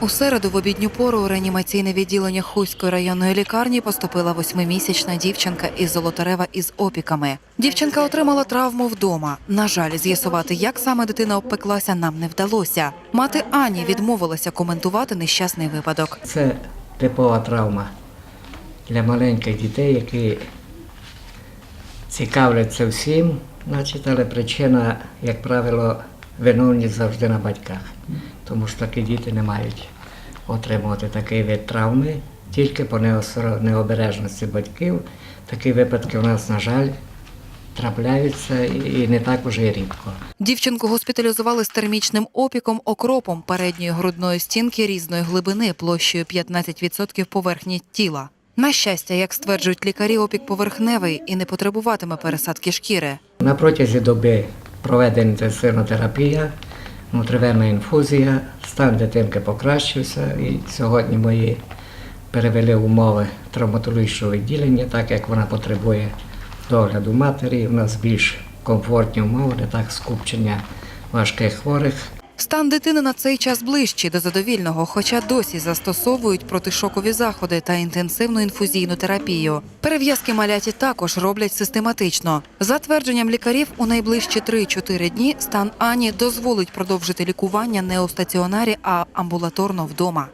У середу в обідню пору у реанімаційне відділення Хуської районної лікарні поступила восьмимісячна дівчинка із Золотарева із опіками. Дівчинка отримала травму вдома. На жаль, з'ясувати, як саме дитина обпеклася, нам не вдалося. Мати Ані відмовилася коментувати нещасний випадок. Це типова травма для маленьких дітей, які цікавляться всім, значить, але причина, як правило, виновність завжди на батьках. Тому що такі діти не мають отримувати такий вид травми тільки по необережності батьків. Такі випадки у нас, на жаль, трапляються і і не так уже й рідко. Дівчинку госпіталізували з термічним опіком окропом передньої грудної стінки різної глибини площею 15% поверхні тіла. На щастя, як стверджують лікарі, опік поверхневий і не потребуватиме пересадки шкіри. На протязі доби проведена інтенсивна терапія, внутривенна інфузія, стан дитинки покращився і сьогодні мої перевели умови травматологічного відділення, так як вона потребує догляду матері. У нас більш комфортні умови, не так скупчення важких хворих. Стан дитини на цей час ближчий до задовільного, хоча досі застосовують протишокові заходи та інтенсивну інфузійну терапію. Перев'язки маляті також роблять систематично. За твердженням лікарів, у найближчі 3-4 дні стан Ані дозволить продовжити лікування не у стаціонарі, а амбулаторно вдома.